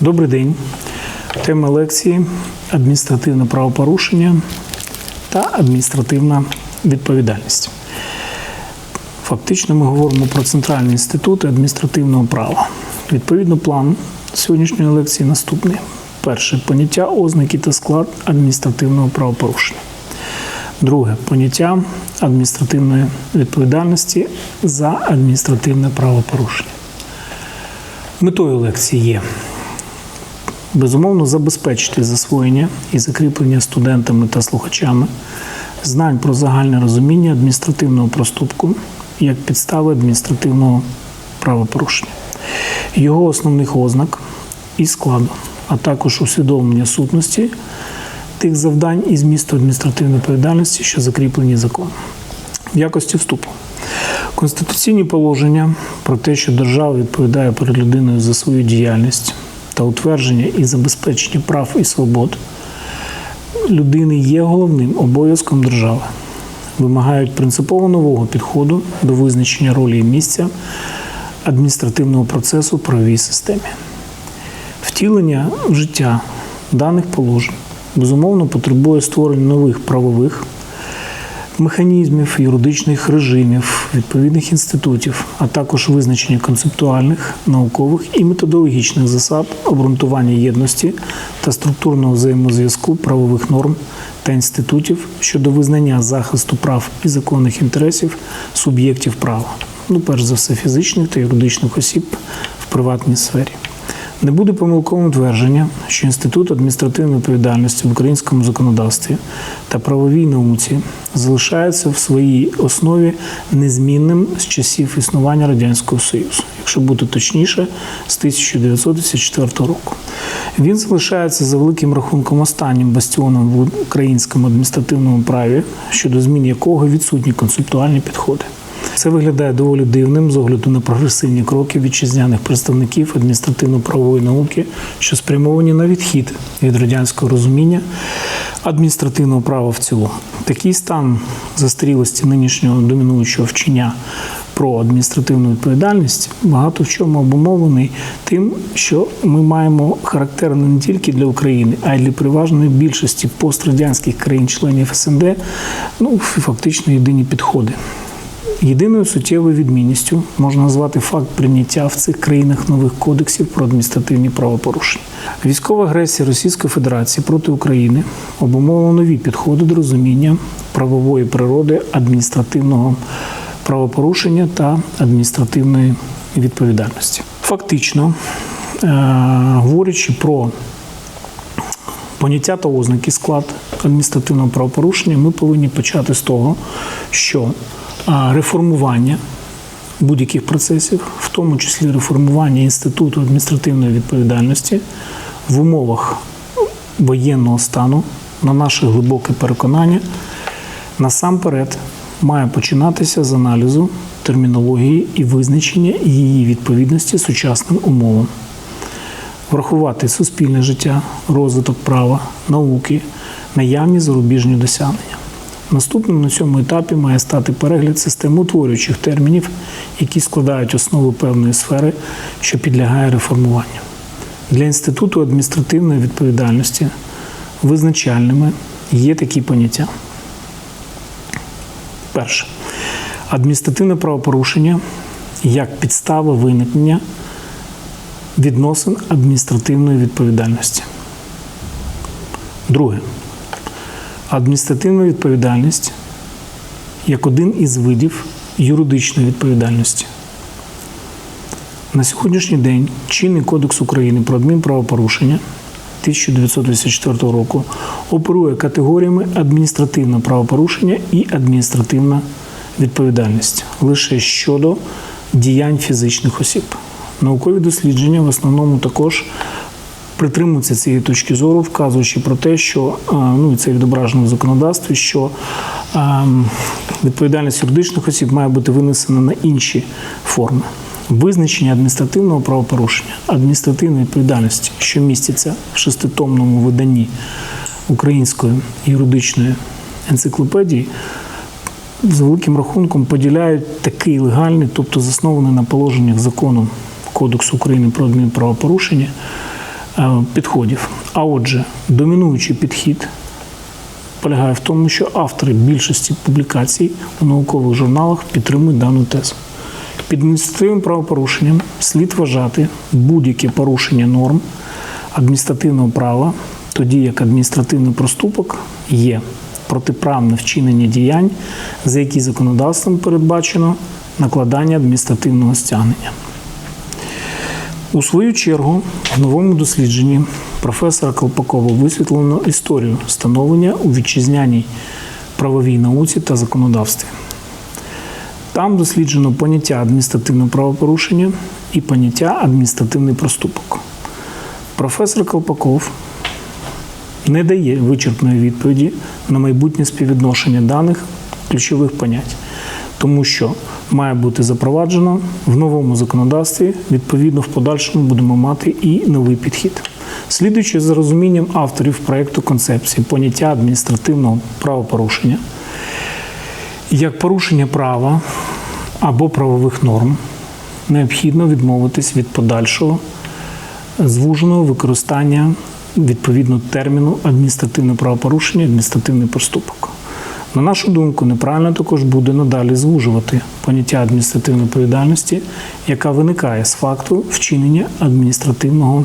Добрий день. Тема лекції адміністративне правопорушення та адміністративна відповідальність. Фактично ми говоримо про центральні інститути адміністративного права. Відповідно, план сьогоднішньої лекції наступний. Перше поняття ознаки та склад адміністративного правопорушення. Друге поняття адміністративної відповідальності за адміністративне правопорушення. Метою лекції є безумовно забезпечити засвоєння і закріплення студентами та слухачами знань про загальне розуміння адміністративного проступку як підстави адміністративного правопорушення, його основних ознак і складу, а також усвідомлення сутності тих завдань і змісту адміністративної відповідальності, що закріплені законом. В якості вступу. Конституційні положення про те, що держава відповідає перед людиною за свою діяльність та утвердження і забезпечення прав і свобод людини є головним обов'язком держави. Вимагають принципово нового підходу до визначення ролі і місця адміністративного процесу в правовій системі. Втілення в життя даних положень безумовно потребує створення нових правових механізмів, юридичних режимів, відповідних інститутів, а також визначення концептуальних, наукових і методологічних засад обґрунтування єдності та структурного взаємозв'язку правових норм та інститутів щодо визнання захисту прав і законних інтересів суб'єктів права, ну перш за все фізичних та юридичних осіб в приватній сфері. Не буде помилковим твердження, що інститут адміністративної відповідальності в українському законодавстві та правовій науці залишається в своїй основі незмінним з часів існування Радянського Союзу, якщо бути точніше, з 1994 року. Він залишається за великим рахунком останнім бастіоном в українському адміністративному праві, щодо змін якого відсутні концептуальні підходи. Це виглядає доволі дивним з огляду на прогресивні кроки вітчизняних представників адміністративно-правової науки, що спрямовані на відхід від радянського розуміння адміністративного права в цілому. Такий стан застарілості нинішнього домінуючого вчення про адміністративну відповідальність багато в чому обумовлений тим, що ми маємо характерно не тільки для України, а й для переважної більшості пострадянських країн-членів СНД, ну фактично єдині підходи. Єдиною суттєвою відмінністю можна назвати факт прийняття в цих країнах нових кодексів про адміністративні правопорушення. Військова агресія Російської Федерації проти України обумовила нові підходи до розуміння правової природи адміністративного правопорушення та адміністративної відповідальності. Фактично, е, говорячи про поняття та ознаки склад адміністративного правопорушення, ми повинні почати з того, що реформування будь-яких процесів, в тому числі реформування інституту адміністративної відповідальності в умовах воєнного стану, на наше глибоке переконання, насамперед має починатися з аналізу термінології і визначення її відповідності сучасним умовам врахувати суспільне життя, розвиток права, науки, наявні зарубіжні досягнення. Наступним на цьому етапі має стати перегляд систем утворюючих термінів, які складають основу певної сфери, що підлягає реформуванню. Для інституту адміністративної відповідальності визначальними є такі поняття. Перше. Адміністративне правопорушення як підстава виникнення відносин адміністративної відповідальності. Друге. Адміністративна відповідальність як один із видів юридичної відповідальності. На сьогоднішній день чинний Кодекс України про адмінправопорушення 1984 року оперує категоріями адміністративне правопорушення і адміністративна відповідальність лише щодо діянь фізичних осіб. Наукові дослідження в основному також притримуються цієї точки зору, вказуючи про те, що ну і це відображено в законодавстві, що відповідальність юридичних осіб має бути винесена на інші форми. Визначення адміністративного правопорушення, адміністративної відповідальності, що міститься в шеститомному виданні української юридичної енциклопедії, з великим рахунком поділяють такий легальний, тобто заснований на положеннях закону Кодексу України про адмінправопорушення, е, підходів. А отже, домінуючий підхід полягає в тому, що автори більшості публікацій у наукових журналах підтримують дану тезу. Під адміністративним правопорушенням слід вважати будь-яке порушення норм адміністративного права, тоді як адміністративний проступок є протиправне вчинення діянь, за які законодавством передбачено накладання адміністративного стягнення. У свою чергу в новому дослідженні професора Колпакова висвітлено історію становлення у вітчизняній правовій науці та законодавстві. Там досліджено поняття адміністративного правопорушення і поняття адміністративний проступок. Професор Колпаков не дає вичерпної відповіді на майбутнє співвідношення даних ключових понять, тому що має бути запроваджено в новому законодавстві. Відповідно, в подальшому будемо мати і новий підхід. Слідуючи за розумінням авторів проєкту концепції поняття адміністративного правопорушення як порушення права або правових норм, необхідно відмовитись від подальшого звуженого використання відповідно терміну адміністративне правопорушення, адміністративний проступок. На нашу думку, неправильно також буде надалі звужувати поняття адміністративної відповідальності, яка виникає з факту вчинення адміністративного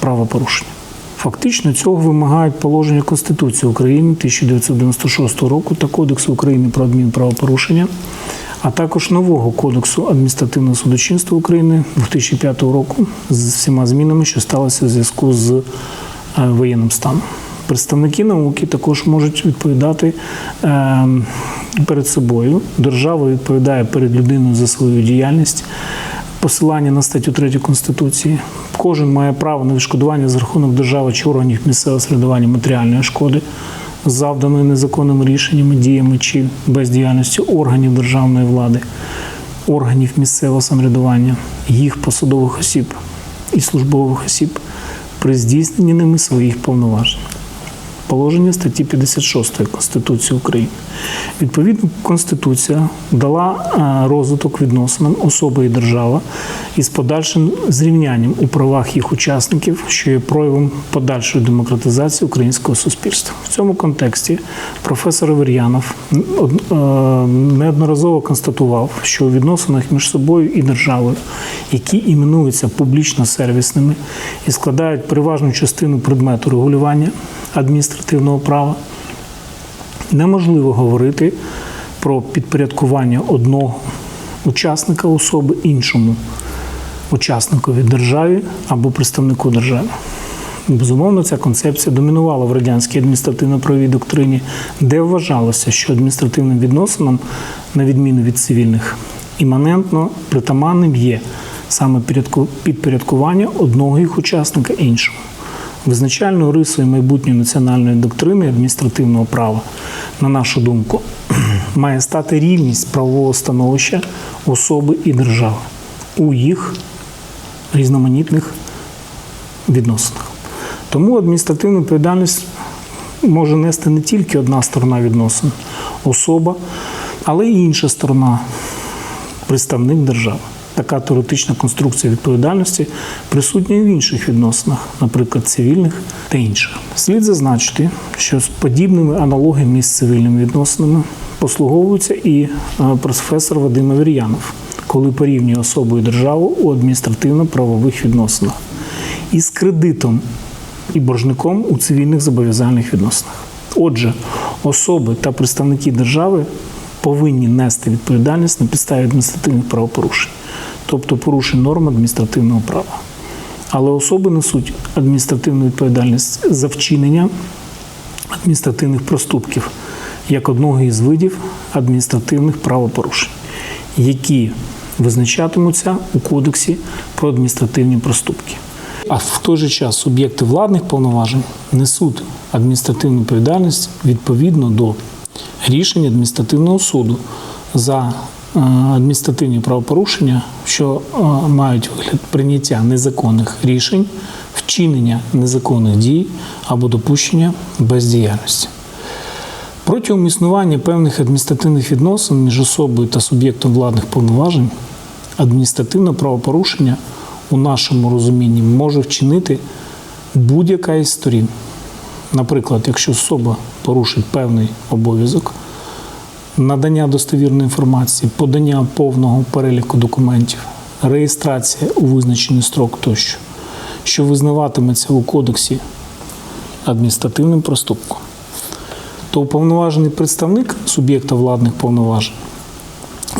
правопорушення. Фактично цього вимагають положення Конституції України 1996 року та Кодексу України про адмінправопорушення, а також нового Кодексу адміністративного судочинства України 2005 року з всіма змінами, що сталося в зв'язку з е, воєнним станом. Представники науки також можуть відповідати е, перед собою. Держава відповідає перед людиною за свою діяльність. Посилання на статтю 3 Конституції. Кожен має право на відшкодування за рахунок держави чи органів місцевого самоврядування матеріальної шкоди, завданої незаконними рішеннями, діями чи бездіяльністю органів державної влади, органів місцевого самоврядування, їх посадових осіб і службових осіб при здійсненні ними своїх повноважень. Положення статті 56 Конституції України. Відповідно, Конституція дала е, розвиток відносинам особи і держава із подальшим зрівнянням у правах їх учасників, що є проявом подальшої демократизації українського суспільства. В цьому контексті професор Авер'янов е, неодноразово констатував, що у відносинах між собою і державою, які іменуються публічно сервісними і складають переважну частину предмету регулювання адміністративного права, неможливо говорити про підпорядкування одного учасника особи іншому учасникові державі або представнику держави. Безумовно, ця концепція домінувала в радянській адміністративно-правовій доктрині, де вважалося, що адміністративним відносинам, на відміну від цивільних, іманентно притаманним є саме підпорядкування одного їх учасника іншому. Визначальною рисою майбутньої національної доктрини адміністративного права, на нашу думку, має стати рівність правового становища особи і держави у їх різноманітних відносинах. Тому адміністративну відповідальність може нести не тільки одна сторона відносин, особа, але й інша сторона представник держави. Така теоретична конструкція відповідальності присутня в інших відносинах, наприклад, цивільних та інших. Слід зазначити, що з подібними аналогіями з цивільними відносинами послуговується і е, професор Вадим Авер'янов, коли порівнює особу і державу у адміністративно-правових відносинах із кредитом і боржником у цивільних зобов'язальних відносинах. Отже, особи та представники держави повинні нести відповідальність на підставі адміністративних правопорушень, тобто порушень норм адміністративного права. Але особи несуть адміністративну відповідальність за вчинення адміністративних проступків як одного із видів адміністративних правопорушень, які визначатимуться у Кодексі про адміністративні проступки. А в той же час суб'єкти владних повноважень несуть адміністративну відповідальність відповідно до рішень адміністративного суду за адміністративні правопорушення, що е, мають вигляд прийняття незаконних рішень, вчинення незаконних дій або допущення бездіяльності. Протягом існування певних адміністративних відносин між особою та суб'єктом владних повноважень адміністративне правопорушення у нашому розумінні може вчинити будь-яка із сторін. Наприклад, якщо особа порушить певний обов'язок, надання достовірної інформації, подання повного переліку документів, реєстрація у визначений строк тощо, що визнаватиметься у кодексі адміністративним проступком, то уповноважений представник суб'єкта владних повноважень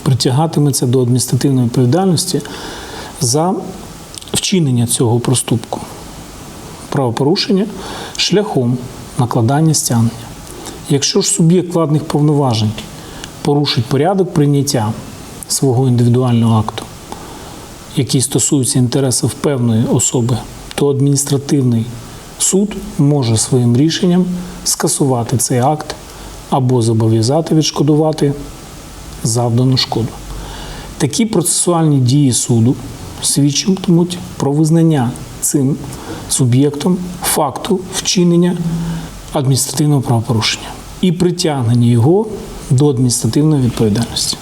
притягатиметься до адміністративної відповідальності за вчинення цього проступку, правопорушення шляхом накладання стягнення. Якщо ж суб'єкт владних повноважень порушить порядок прийняття свого індивідуального акту, який стосується інтересів певної особи, то адміністративний суд може своїм рішенням скасувати цей акт або зобов'язати відшкодувати завдану шкоду. Такі процесуальні дії суду свідчитимуть про визнання цим суб'єктом факту вчинення адміністративного правопорушення і притягнення його до адміністративної відповідальності.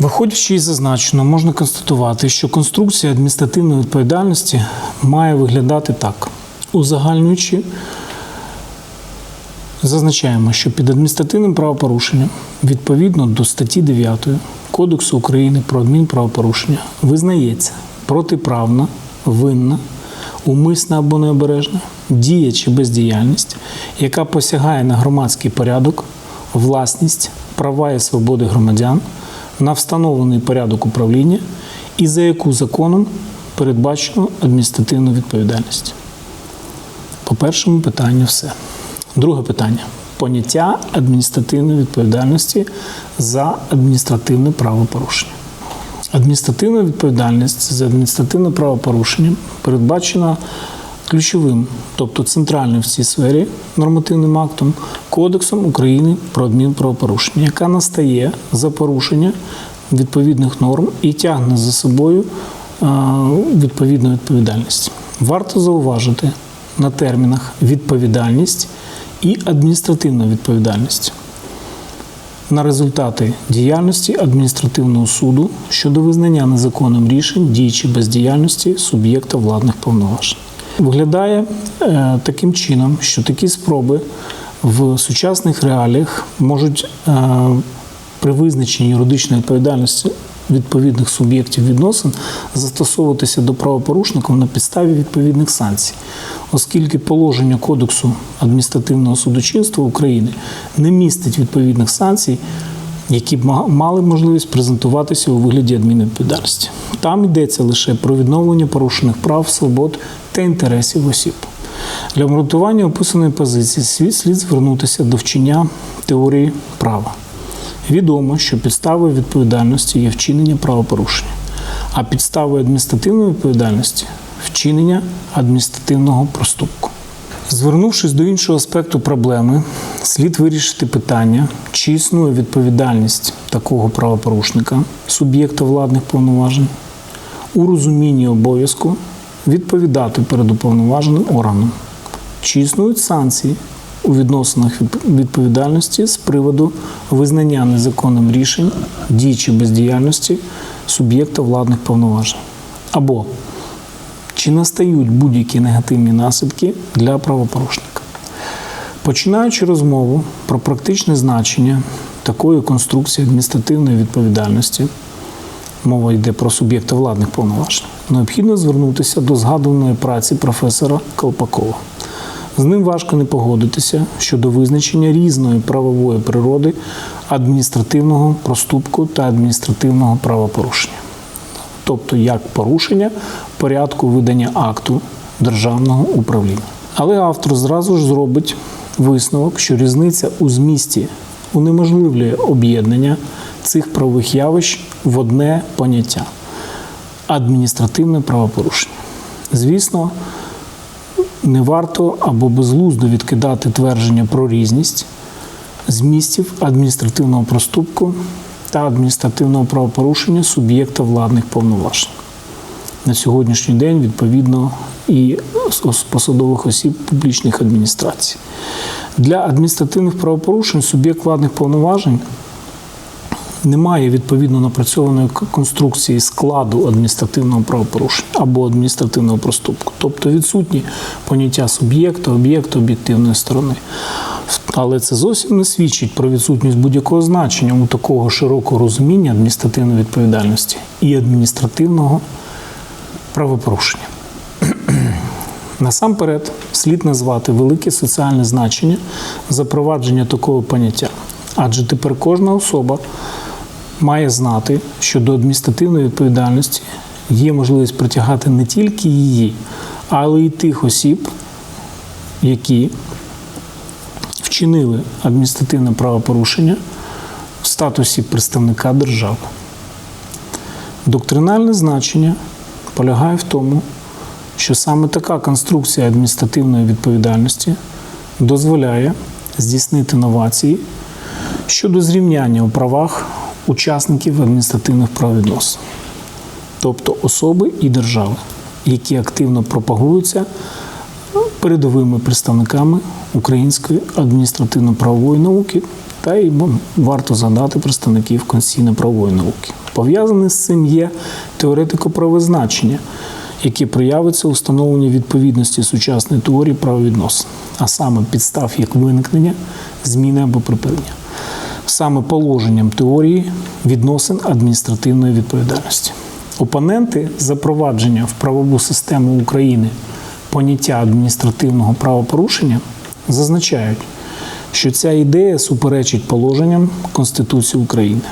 Виходячи із зазначеного, можна констатувати, що конструкція адміністративної відповідальності має виглядати так. Узагальнюючи, зазначаємо, що під адміністративним правопорушенням відповідно до статті 9 Кодексу України про адмінправопорушення визнається протиправна, винна, умисна або необережна дія чи бездіяльність, яка посягає на громадський порядок, власність, права і свободи громадян, на встановлений порядок управління і за яку законом передбачено адміністративну відповідальність. По першому питанню все. Друге питання. Поняття адміністративної відповідальності за адміністративне правопорушення. Адміністративна відповідальність за адміністративне правопорушення передбачена ключовим, тобто центральним в цій сфері нормативним актом Кодексом України про адмінправопорушення, яка настає за порушення відповідних норм і тягне за собою е, відповідну відповідальність. Варто зауважити на термінах відповідальність і адміністративна відповідальність на результати діяльності адміністративного суду щодо визнання незаконним рішень дій чи бездіяльності суб'єкта владних повноважень. Виглядає е, таким чином, що такі спроби в сучасних реаліях можуть е, при визначенні юридичної відповідальності відповідних суб'єктів відносин застосовуватися до правопорушників на підставі відповідних санкцій, оскільки положення Кодексу адміністративного судочинства України не містить відповідних санкцій, які б ма- мали можливість презентуватися у вигляді адмінвідповідальності. Там йдеться лише про відновлення порушених прав, свобод та інтересів осіб. Для обґрунтування описаної позиції слід, слід звернутися до вчення теорії права. Відомо, що підставою відповідальності є вчинення правопорушення, а підставою адміністративної відповідальності вчинення адміністративного проступку. Звернувшись до іншого аспекту проблеми, слід вирішити питання, чи існує відповідальність такого правопорушника, суб'єкта владних повноважень, у розумінні обов'язку відповідати перед уповноваженим органом, чи існують санкції у відносинах від- відповідальності з приводу визнання незаконним рішень, дій чи бездіяльності суб'єкта владних повноважень, або чи настають будь-які негативні наслідки для правопорушника. Починаючи розмову про практичне значення такої конструкції адміністративної відповідальності, мова йде про суб'єкта владних повноважень, необхідно звернутися до згадуваної праці професора Колпакова. З ним важко не погодитися щодо визначення різної правової природи адміністративного проступку та адміністративного правопорушення тобто як порушення порядку видання акту державного управління. Але автор зразу ж зробить висновок, що різниця у змісті унеможливлює об'єднання цих правових явищ в одне поняття адміністративне правопорушення. Звісно, не варто або безглуздо відкидати твердження про різність змістів адміністративного проступку та адміністративного правопорушення суб'єкта владних повноважень. На сьогоднішній день, відповідно, і посадових осіб публічних адміністрацій. Для адміністративних правопорушень суб'єкт владних повноважень немає відповідно напрацьованої конструкції складу адміністративного правопорушення. або адміністративного проступку. Тобто відсутні поняття суб'єкта, об'єкта, об'єктивної сторони. Але це зовсім не свідчить про відсутність будь-якого значення у такого широкого розуміння адміністративної відповідальності і адміністративного правопорушення. Насамперед, слід назвати велике соціальне значення запровадження такого поняття. Адже тепер кожна особа має знати, що до адміністративної відповідальності є можливість притягати не тільки її, але й тих осіб, які вчинили адміністративне правопорушення в статусі представника держави. Доктринальне значення полягає в тому, що саме така конструкція адміністративної відповідальності дозволяє здійснити новації щодо зрівняння у правах учасників адміністративних правовідносин, тобто особи і держави, які активно пропагуються передовими представниками української адміністративно-правової науки, та й варто згадати представників конституційно-правової науки. Пов'язане з цим є теоретико-правове яке проявиться у встановленні відповідності сучасної теорії правовідносин, а саме підстав як виникнення, зміни або припинення. Саме положенням теорії відносин адміністративної відповідальності. Опоненти запровадження в правову систему України поняття адміністративного правопорушення зазначають, що ця ідея суперечить положенням Конституції України.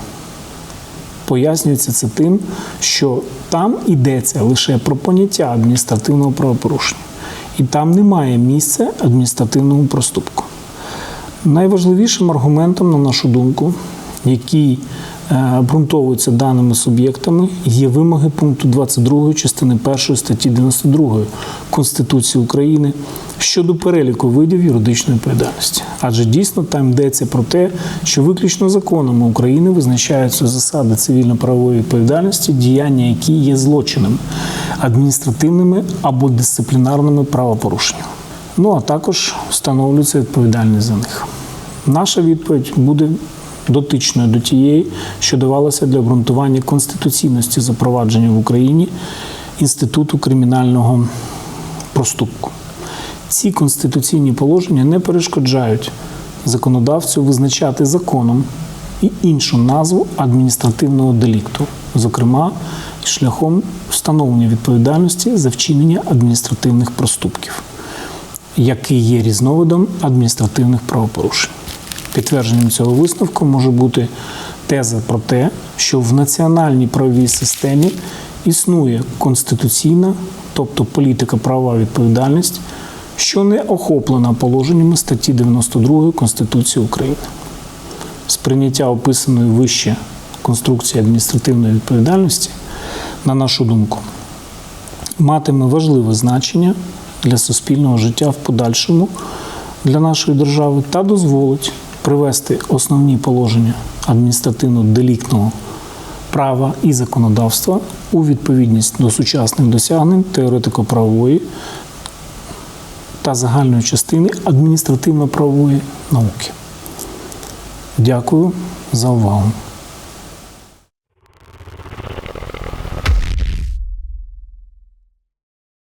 Пояснюється це тим, що там йдеться лише про поняття адміністративного правопорушення, і там немає місця адміністративному проступку. Найважливішим аргументом, на нашу думку, який е, обґрунтовується даними суб'єктами, є вимоги пункту 22 частини 1 статті 92 Конституції України щодо переліку видів юридичної відповідальності. Адже дійсно там йдеться про те, що виключно законами України визначаються засади цивільно-правової відповідальності, діяння, які є злочинами, адміністративними або дисциплінарними правопорушеннями. Ну а також встановлюється відповідальність за них. Наша відповідь буде дотичною до тієї, що давалося для обґрунтування конституційності запровадження в Україні інституту кримінального проступку. Ці конституційні положення не перешкоджають законодавцю визначати законом і іншу назву адміністративного делікту, зокрема шляхом встановлення відповідальності за вчинення адміністративних проступків який є різновидом адміністративних правопорушень. Підтвердженням цього висновку може бути теза про те, що в національній правовій системі існує конституційна, тобто політика права відповідальність, що не охоплена положеннями статті 92 Конституції України. Сприйняття описаної вище конструкції адміністративної відповідальності, на нашу думку, матиме важливе значення для суспільного життя в подальшому для нашої держави та дозволить привести основні положення адміністративно-деліктного права і законодавства у відповідність до сучасних досягнень теоретико-правової та загальної частини адміністративно-правової науки. Дякую за увагу.